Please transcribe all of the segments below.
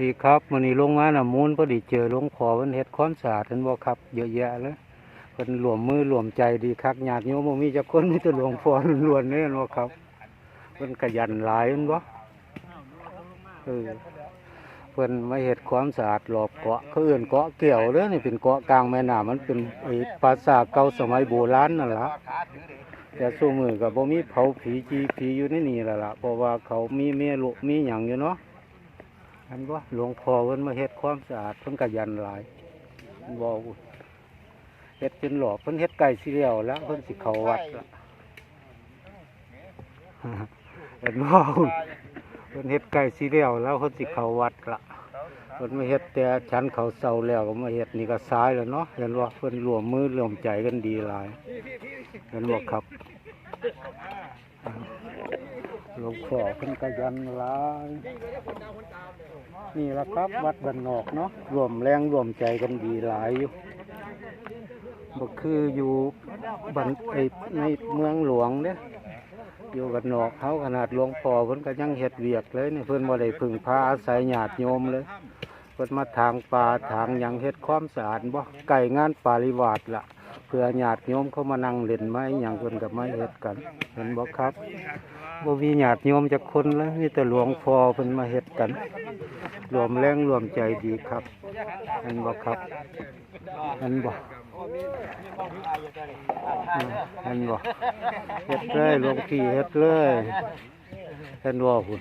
ดีครับมื้อนี้ลงมาน่ะมูลพอดีเจอหลวงพ่อเพิ่นเฮ็ดความสะอาดเพิ่นบ่ครับ เยอะแยะเลยเพิ่นรวมมือรวมใจดีคักญาติโยมบ่มีจักคนมีแต่หลวงพ่อล้วนๆเลยเนาะครับเพิ่นขยันหลายแม่นบ่เออเพิ่นมาเฮ็ดความสะอาดรอบเกาะเขาเอิ้นเกาะแก้วเด้อนี่เป็นเกาะกลางแม่น้ำมันเป็นไอ้ปราสาทเก่าสมัยโบราณนั่นล่ะแต่สู้มือกับบ่มีเผาผีจีผีอยู่ในนี่และล่ะเพราะว่าเขามีเมียลูกมีหยังอยู่เนาะ อันว่าหลวงพ่อเพิ่นมาเฮ็ดความสะอาดเพิ่นก็ยันหลายบอกเฮ็ดจนหลอกเพิ่นเฮ็ดไก่สิแล้วแล้วเพิ่นสิเขาวัดละเห็นบ่เพิ่นเฮ็ดไก่สิแล้วแล้วเพิ่นสิเขาวัดละเพิ่นมาเฮ็ดแต่ฉันเขาเซาแล้วก็มาเฮ็ดนี่ก็สายแล้วเนาะเห็นว่าเพิ่นรวมมือรวมใจกันดีหลายเห็นบ่ครับ หลวงพ่อเพิ่นก็ยันหลาย นี่ละครับวัดบ้านนอกเนาะรวมแรงรวมใจกันดีหลายอยู่บ่คืออยู่บันไอในเมืองหลวงเด้อยู่บ้านนอกเขาขนาดหลวงพ่อเพิ่นก็ยังเฮ็ดเวียกเลยนี่เพิ่นบ่ได้พึ่งพาอาศัยญาติโยมเลยเพิ่นมาทางป่าทางหยังเฮ็ดความสะอาดบ่ไก่งานปาริวาสล่ะ เพื่อญาติโยมเขามานั่งเล่นไม้อย่างเพิ่นกับไม้เฮ็ดกันเห็นบ่ครับบ่มีญาติโยมจักคนเลยมีแต่หลวงพ่อเพิ่นมาเฮ็ดกัน รวมแรงรวมใจดีครับเห็นบ่ครับเห็นบอืมเห็นบ่เฮ็ดเลยหลวงพี่เฮ็ดเลย เห็นบ่พุ่น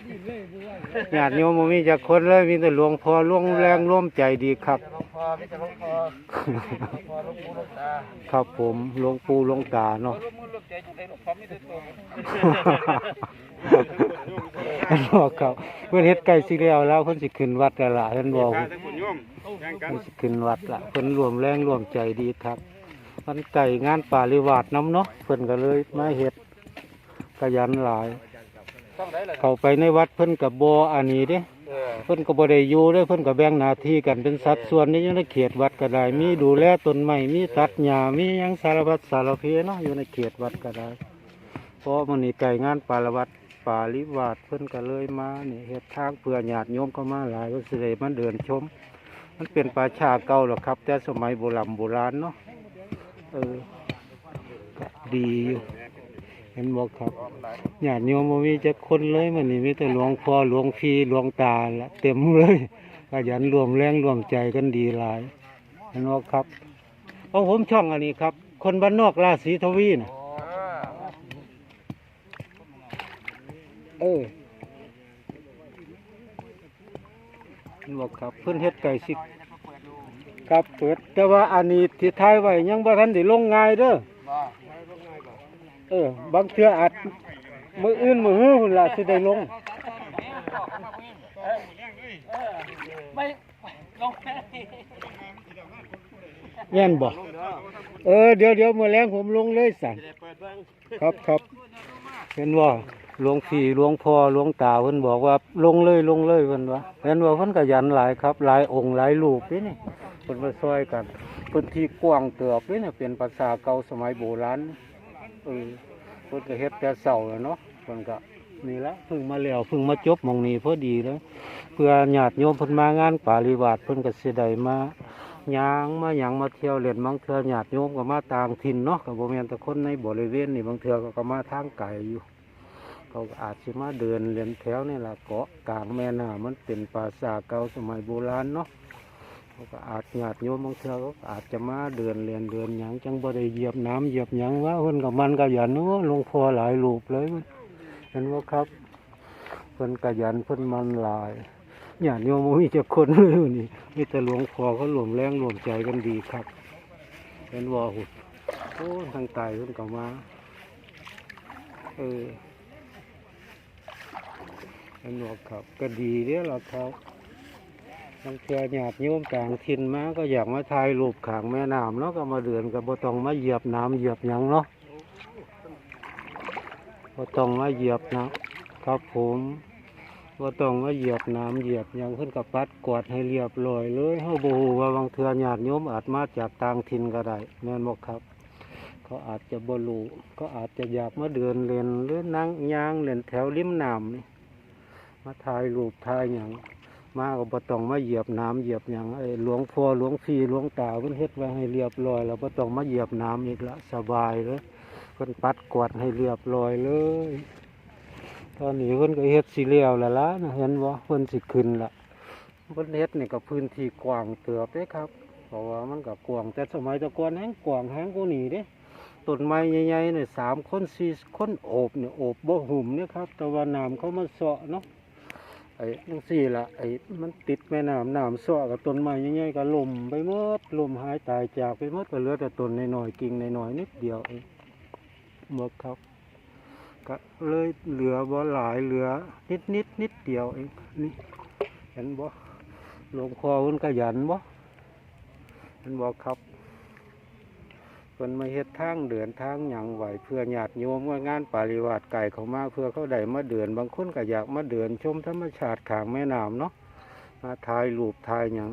ญาติโยมบ่มีจักคนเลยมีแต่หลวงพ่อรวมแรงรวมใจดีครับหลวงพ่อมิตรหลวงพ่อหลวงพ่อหลวงปู่หลวงตาครับผมหลวงปู่หลวงตาเนาะหลวงมือหลวงใจจุดใดหลวงพ่อมิตรตัวเห็นบอกครับเพิ่นเฮ็ดไก่สิแล้วแล้วเพิ่นสิขึ้นวัดแล้วล่ะเพิ่นบอกทั้งบุญโยมแข่งกันเพิ่นสิขึ้นวัดล่ะเพิ่นรวมแรงรวมใจดีครับมันไก่งานป่าริวาสน้ำเนาะเพิ่นก็เลยมาเฮ็ดขยันหลาย ต้องได้เลยเข้าไปในวัดเพิ่นก็บ่อันนี้เด้ เออเพิ่นก็บ่ได้อยู่เด้เพิ่นก็แบ่งหน้าที่กันเป็นสัดส่วนนี้อยู่ในเขตวัดก็ได้ มีดูแลต้นไม้มีตัดหญ้ามีหยังสารพัดสารเพเนาะอยู่ในเขตวัดก็ได้เพราะมันนี่ไก่งานปาลวัดป่าลิวาดเพิ่นก็เลยมานี่เฮ็ดทางเพื่อญาติโยมก็มาหลายก็สิได้มาเดินชม มันเป็นป่าชาเก่าหรอกครับ แต่สมัยโบราณโบราณเนาะเออก็ดีอยู่เห็นบอกครับญาติโยมบ่มีจักคนเลยมันนี่มีแต่หลวงพ่อหลวงพี่หลวงตาละเต็มเลยขยันรวมแรงรวมใจกันดีหลายเห็นบอกครับของผมช่องอันนี้ครับ คนบ้านนอกราศีทวีนะเออบอกครับเพิ่อนเฮ็ดไก่สิครับเปิด แต่ว่าอันนี้ที่ท้ายไว้ยังบ่ทันได้ลงง่ายเด้อ เออ บางเทื่ออาจมืออื่นมือฮื้อพุ่นล่ะสิได้ลง ไม่ลงแม่นบ่เออเดี๋ยวเดี๋ยวมือแรงผมลงเลยสั่นครับครับเห็นว่าหลวงพี่หลวงพ่อหลวงตาเพิ่นบอกว่าลงเลยลงเลยเพิ่นว่าเห็นว่าเพิ่นก็ยันหลายครับ หลายองค์หลายรูปนี่นี่เพิ่นมาซอยกันพื้นที่กว้างเติบนี่เนี่ยเป็นภาษาเก่าสมัยโบราณ ออเพิ่นก็เฮ็ดแต่เสาแล้วเนาะเพิ่นก็นี่ละเพิ่งมาแล้วเพิ่งมาจบหมองนี้พอดีเลยเพื่อญาติโยมเพิ่นมางานปาริวาสเพิ่นก็สิได้มาย่างมาหยังมาเที่ยวเล่นบางเทื่อญาติโยมก็มาต่างถิ่นเนาะก็บ่แม่นแต่คนในบริเวณนี่บางเทื่อก็มาทางไกลอยู่เขาก็อาจสิมาเดินเล่นแถวนี่ล่ะเกาะกลางแม่น้ำมันเป็นปราสาทเก่าสมัยโบราณเนาะ เขาก็อาจญาติโยมบางเทื่อก็อาจจะมาเดินเล่นเดินหยังจังบ่ได้เหยียบน้ำเหยียบหยังว่าเพิ่นก็มันก็ยันว่าลงพอหลายรูปเลยเห็นว่าครับเพิ่นก็ยันเพิ่นมันหลายญาติโยมมีจะคนเลยวันนี่มีแต่หลวงพ่อเขารวมแรงรวมใจกันดีครับเป็นว่าหุดโอ้ทางตายเพิ่นก็มาเออเป็นว่าครับก็ดีเด้อล่ะครับ บางเทื่อญาติโยมต่างถิ่นมาก็อยากมาถ่ายรูปขางแม่น้ำเนาะก็มาเดือนก็บ่ต้องมาเหยียบน้ำเหยียบหยังเนาะบต้องมาเหยียบนะครับผมว่าต้องมาเหยียบน้ำเหยียบหยังขึ้นกับปัดกวาดให้เรียบร้อยเลยเฮาบ่ฮู้ว่าบางเทื่อญาติโยมอาจมาจากต่างถิ่นก็ได้แม่นบ่ครับเขาอาจจะบ่รู้ก็อาจจะอยากมาเดินเล่นหรือนั่งยางเล่นแถวริมน้ำนี่มาถ่ายรูปถ่ายหยัง มาก็บ่ต้องมาเหยียบน้ำเหยียบหยังไอ้หลวงพ่อหลวงพี่หลวงตาเพิ่นเฮ็ดไว้ให้เรียบร้อยแล้วบ่ต้องมาเหยียบน้ำอีกละสบายเลยเพิ่นปัดกวาดให้เรียบร้อยเลย ตอนนี้เพิ่นก็เฮ็ดสิแล้วแล้วล่ะนะเห็นบ่เพิ่นสิขึ้นละเพิ่นเฮ็ดนี่ก็พื้นที่กว้างเติบเด้ครับเพราะว่ามันก็กว้างแต่สมัยตะก่อนแฮงกว้างแฮงกว่านี้เด้ต้นไม้ใหญ่ๆเนี่ยสามคนสี่คนโอบเนี่ยโอบบ่หุ่มเนี่ยครับ แต่ว่าน้ำเขามาเสาะเนาะ ไอ้จังซี่ละไอ้มันติดแม่น้ำน้ำเสาะกับต้นไม้ใหญ่ๆก็ล่มไปหมดล่มหายตายจากไปหมดก็เหลือแต่ต้นน้อยๆกิ่งน้อยๆนิดเดียวเองหมดครับก็เลยเหลือบ่หลายเหลือนิดนิดนิดเดียวเองนี่เห็นบ่หลวงพ่อเพิ่นขยันบ่เห็นบ่ครับ พิ่นมาเฮ็ดทางเดินทางหยังไหวเพื่อญาติโยมว่างานปาริวาสไก่เขามาเพื่อเขาได้มาเดินบางคนก็อยากมาเดินชมธรรมชาติขางแม่น้ำเนาะมาถ่ายรูปถ่ายหยัง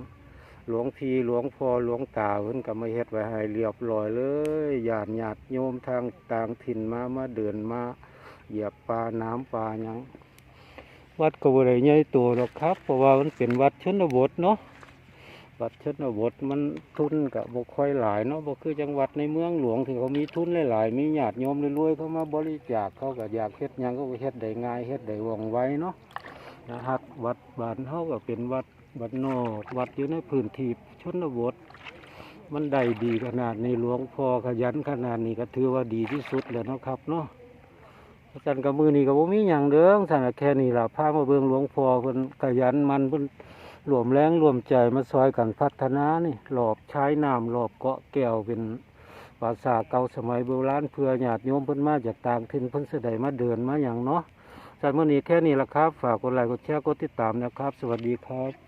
หลวงพี่หลวงพ่อหลวงตาเพิ่นก็มาเฮ็ดไว้ให้เรียบร้อยเลยญาติญาติโยมทางต่างถิ่นมามาเดินมาเหยียบปลาน้ำปลาหยังวัดก็บ่ได้ใหญ่โตหรอกครับ เพราะว่ามันเป็นวัดชนบทเนาะ วัดชนบทมันทุนก็บ่ค่อยหลายเนาะบ่คือจังหวัดในเมืองหลวงที่เขามีทุนหลายๆมีญาติโยมรวยๆเขามาบริจาคเขาก็อยากเฮ็ดยังก็เฮ็ดได้ง่ายเฮ็ดได้ว่องไวเนาะนะครับวัดบ้านเฮาก็เป็นวัดวัดนอกวัดอยู่ในพื้นที่ชนบทมันได้ดีขนาดในหลวงพ่อขยันขนาดนี้ก็ถือว่าดีที่สุดแล้วเนาะครับเนาะสันกับมือนี่ก็บ่มีหยังเด้องสันก็แค่นี้ล่ะพามาเบิ่งหลวงพ่อเพิ่นขยันมันเพิ่น รวมแรงรวมใจมาซอยกันพัฒนานี่หลอบใช้น้ำหลอบเกาะแก้วเป็นภาษาเก่าสมัยโบราณเพื่อหยาดโยมเพิ่นมาจากต่างถิ่นเพิ่นสิได้มาเดินมาอย่างเนาะสันมื้อนี้แค่นี้ละครับ ฝากกดไลค์กดแชร์กดติดตามนะครับ สวัสดีครับ